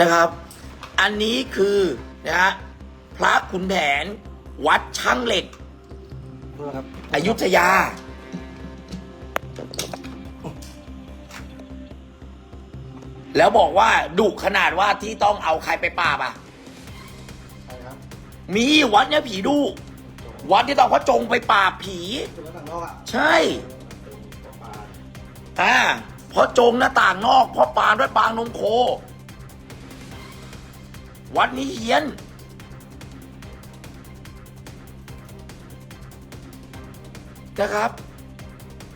นะครับ อันนี้คือนะฮะพระขุนแผนวัดช่างเหล็กโทษนะครับอยุธยา แล้วบอกว่าดุขนาดว่าที่ต้องเอาใครไปปราบอะใช่ครับมีวัดเนี้ยผีดุวัดที่ต้องพระจงไปปราบผีเป็นแล้วต่างนอกอะใช่อ่าเพราะจงหน้าต่างนอกเพราะปานด้วยปางนมโค วัดนี้เฮียน นะครับ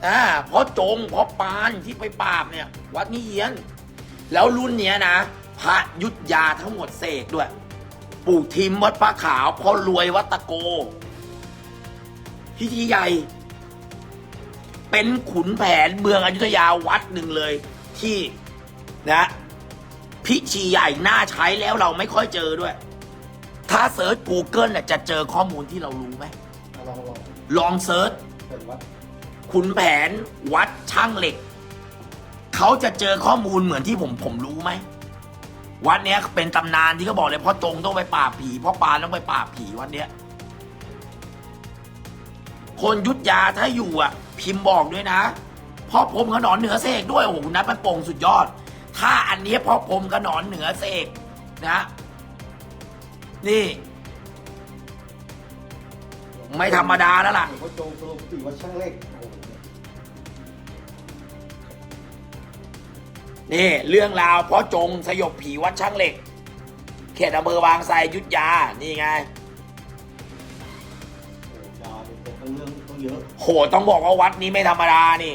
อ่าเพราะจงเพราะปานที่ไปปราบเนี่ย วัดนี้เฮียน แล้วรุ่นเนี้ยนะพระยุทธยาทั้งหมดเสกด้วย ปู่ทิมวัดพระขาวพ่อรวยวัดตะโกพิธีใหญ่ เป็นขุนแผนเมืองอยุธยาวัดหนึ่งเลยที่นะ พิธีใหญ่น่าใช้แล้วเราไม่ค่อยเจอด้วย ถ้าเซิร์ช Google น่ะจะเจอข้อมูลที่เรารู้ไหม ลองลองลองเซิร์ชเป็นวัดขุนแผนวัดช่างเหล็ก เขาจะเจอข้อมูลเหมือนที่ผมผมรู้ไหม วัดเนี้ยเป็นตำนานที่เขาบอกเลยเพราะตรงต้องไปปราบผีเพราะปานต้องไปปราบผีวัดเนี้ย คนยุทธยาถ้าอยู่อะ พิมพ์บอกด้วยนะพ่อผมขนอนเหนือเสกด้วยโอ้โหคุณนัทมันโป่งสุดยอด ถ้าอันนี้พ่อผมขนอนเหนือเสกนะ นี่ ไม่ธรรมดาแล้วล่ะหลวงโจงสรุปตีวัดช่างเลขโอ้โหนี่เรื่องราวเพราะจงสยบผีวัดช่างเหล็ก เขตอำเภอบางไทรยุทธยา นี่ไงยาวเลยเป็นเรื่องต้องเยอะ โหต้องบอกว่าวัดนี้ไม่ธรรมดานี่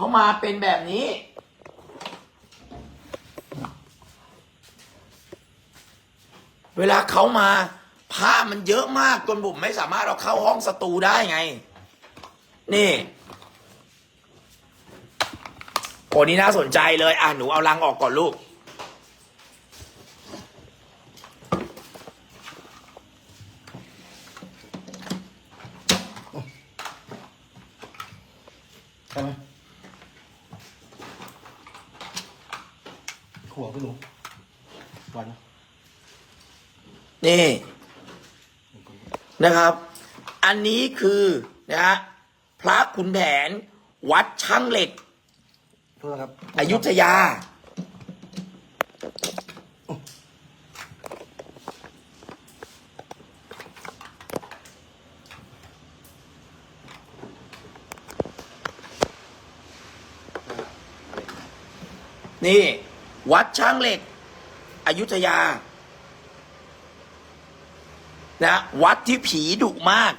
เขามาเป็นแบบนี้ เวลาเขามาผ้ามันเยอะมากจนบุ๋มไม่สามารถเอาเข้าห้องสตูได้ไง นี่โอ้นี่น่าสนใจเลย อะหนูเอาลังออกก่อนลูก ใช่ไหม ขัวพี่หนูวันนะนี่ นะครับ อันนี้คือนะฮะพระขุนแผน วัดช่างเหล็กโทษนะครับอยุธยา นี่ วัดช่างเหล็ก อยุธยา นะ วัดที่ผีดุมาก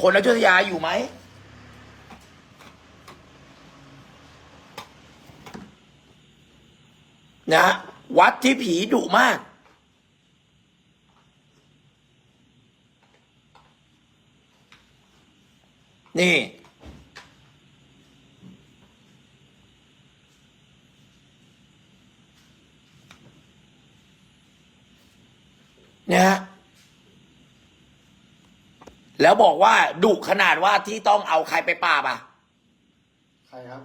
คนอยุธยาอยู่ไหม นะ วัดที่ผีดุมากนี่ นะฮะแล้วบอกว่าดุขนาดว่าที่ต้องเอาใครไปปราบอะ ใครครับ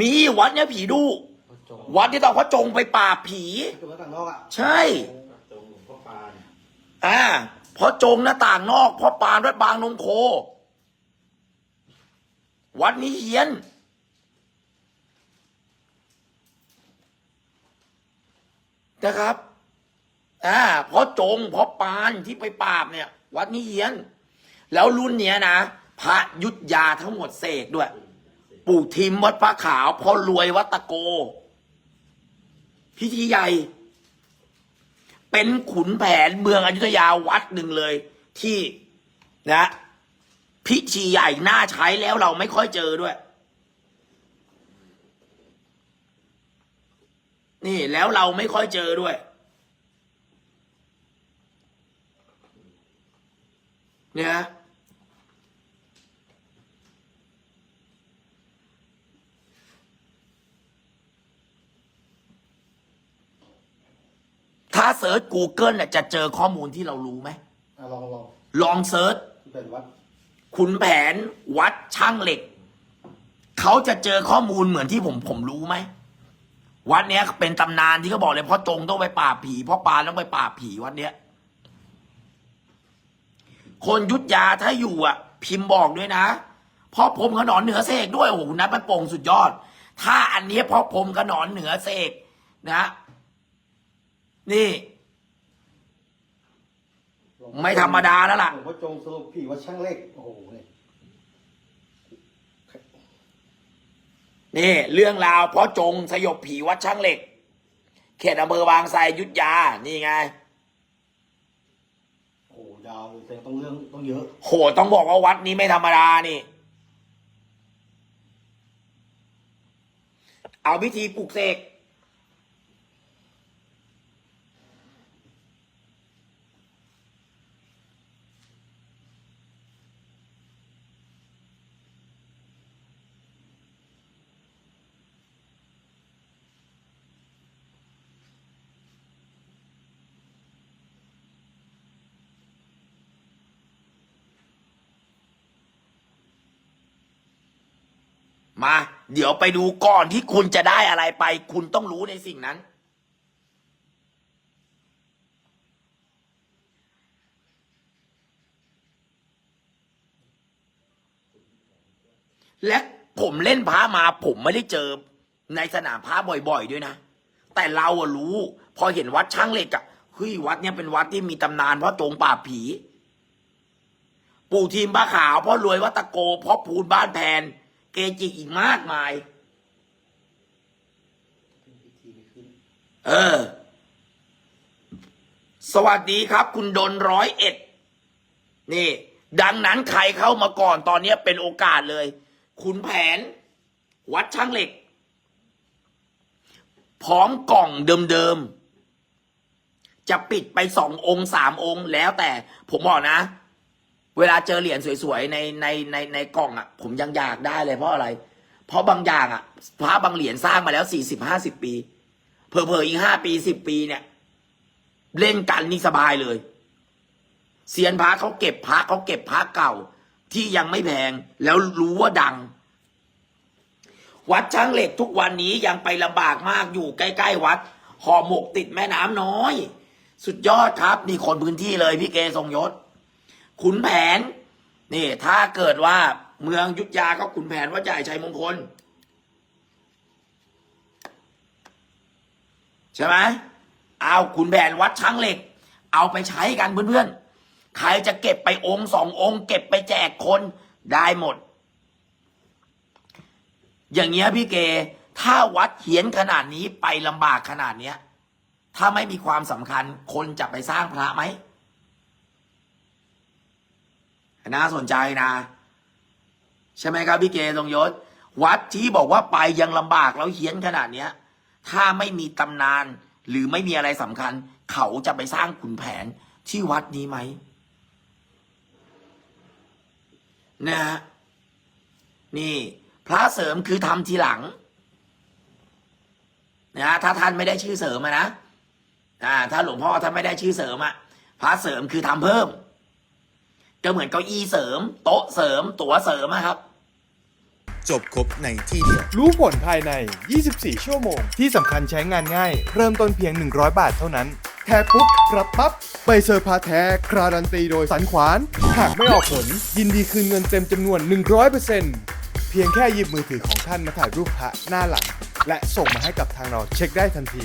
มีวัดเนี้ยผีดุพ่อโจงวัดที่ต้องพระจงไปปราบผีเป็นแล้วต่างนอกอะใช่โจงหลวงพ่อปานอ่าเพราะจงหน้าต่างนอกเพราะปานวัดบางนงโค วัดนี้เฮียน นะครับ อ่าเพราะจงเพราะปานที่ไปปราบเนี่ย วัดนี้เฮียน แล้วรุ่นเนี้ยนะพระยุทธยาทั้งหมดเสกด้วย ปู่ทิมวัดพระขาวพ่อรวยวัดตะโก พิธีใหญ่ เป็นขุนแผนเมืองอยุธยาวัดหนึ่งเลย ที่นะพิธีใหญ่น่าใช้แล้วเราไม่ค่อยเจอด้วย นี่แล้วเราไม่ค่อยเจอด้วย เนี่ยถ้าเซิร์ช Google น่ะจะเจอข้อมูลที่เรารู้ไหม อะลองลองลองเซิร์ชที่เป็นวัดขุนแผนวัดช่างเหล็ก เขาจะเจอข้อมูลเหมือนที่ผมผมรู้ไหม วัดเนี้ยเป็นตำนานที่เขาบอกเลยเพราะจงต้องไปปราบผีเพราะปานต้องไปปราบผีวัดเนี้ย คนยุทธยาถ้าอยู่อะ พิมพ์บอกด้วยนะ เพราะผมขนอนเหนือเสกด้วยโอ้โหนัดมันโป่งสุดยอด ถ้าอันเนี้ยเพราะผมขนอนเหนือเสกนะ นี่หลวงไม่ธรรมดาแล้วล่ะ หลวงพ่อจงสรุปผีวัดช่างเลขโอ้โหนี่นี่ เรื่องราวเพราะจงสยบผีวัดช่างเหล็ก เขตอำเภอบางไทรอยุทธยา นี่ไง โอ้โหยาวเลย แต่ต้องเรื่องต้องเยอะ โหต้องบอกว่าวัดนี้ไม่ธรรมดานี่ เอาพิธีปลุกเสก มา เดี๋ยวไปดูก่อนที่คุณจะได้อะไรไป คุณต้องรู้ในสิ่งนั้น และผมเล่นพระมา ผมไม่ได้เจอในสนามพระบ่อย ๆ ด้วยนะ แต่เราอะรู้ พอเห็นวัดช่างเหล็กอะเฮ้ยวัดเนี้ยเป็นวัดที่มีตำนานเพราะตรงป่าผี ปู่ทีมบ้าขาวพ่อรวยวัดตะโกพ่อพูนบ้านแพน เกจิอีกมากมาย เออ สวัสดีครับ คุณดนร้อยเอ็ด นี่ ดังนั้นใครเข้ามาก่อนตอนนี้เป็นโอกาสเลยขุนแผน วัดช่างเหล็ก พร้อมกล่องเดิมๆ จะปิดไปสององค์สามองค์แล้วแต่ผมบอกนะ เวลาเจอเหรียญสวยๆในในในในกล่องอะ ผมยังอยากได้เลยเพราะอะไร เพราะบางอย่างอะพระบางเหรียญสร้างมาแล้วสี่สิบห้าสิบปีเผลอๆอีกห้าปีสิบปีเนี่ย เล่นกันนี่สบายเลยเซียนพระเขาเก็บพระเขาเก็บพระเก่า ที่ยังไม่แพงแล้วรู้ว่าดัง วัดช้างเหล็กทุกวันนี้ยังไปลำบากมากอยู่ใกล้ๆวัดห่อหมกติดแม่น้ำน้อย สุดยอดครับ นี่คนพื้นที่เลยพี่เกทรงยศ ขุนแผน นี่ ถ้าเกิดว่าเมืองยุทธยาก็ขุนแผนวัดใหญ่ชัยมงคล ใช่ไหมเอาขุนแผนวัดช้างเหล็ก เอาไปใช้กันเพื่อนๆ ใครจะเก็บไปองค์สององค์ เก็บไปแจกคนได้หมด อย่างเงี้ยพี่เก ถ้าวัดเขียนขนาดนี้ไปลำบากขนาดเนี้ย ถ้าไม่มีความสำคัญคนจะไปสร้างพระไหม น่าสนใจนะ ใช่ไหมครับพี่เกทรงยศ วัดที่บอกว่าไปยังลำบากแล้วเฮี้ยนขนาดเนี้ย ถ้าไม่มีตำนานหรือไม่มีอะไรสำคัญ เขาจะไปสร้างขุนแผนที่วัดนี้ไหมนะฮะนี่ พระเสริมคือทำทีหลังนะถ้าท่านไม่ได้ชื่อเสริมนะอ่าถ้าหลวงพ่อท่านไม่ได้ชื่อเสริมอะพระเสริมคือทำเพิ่ม ก็เหมือนเก้าอี้เสริม โต๊ะเสริม ตั๋วเสริมอะครับ จบครบในที่เดียว รู้ผลภายใน 24 ชั่วโมง ที่สำคัญใช้งานง่าย เริ่มต้นเพียง 100 บาทเท่านั้น แท้ปุ๊บรับปั๊บใบเซอร์พาแท้การันตีโดยสันขวาน หากไม่ออกผล ยินดีคืนเงินเต็มจำนวน 100%เพียงแค่หยิบมือถือของท่านมาถ่ายรูปพระหน้าหลัง และส่งมาให้กับทางเราเช็คได้ทันที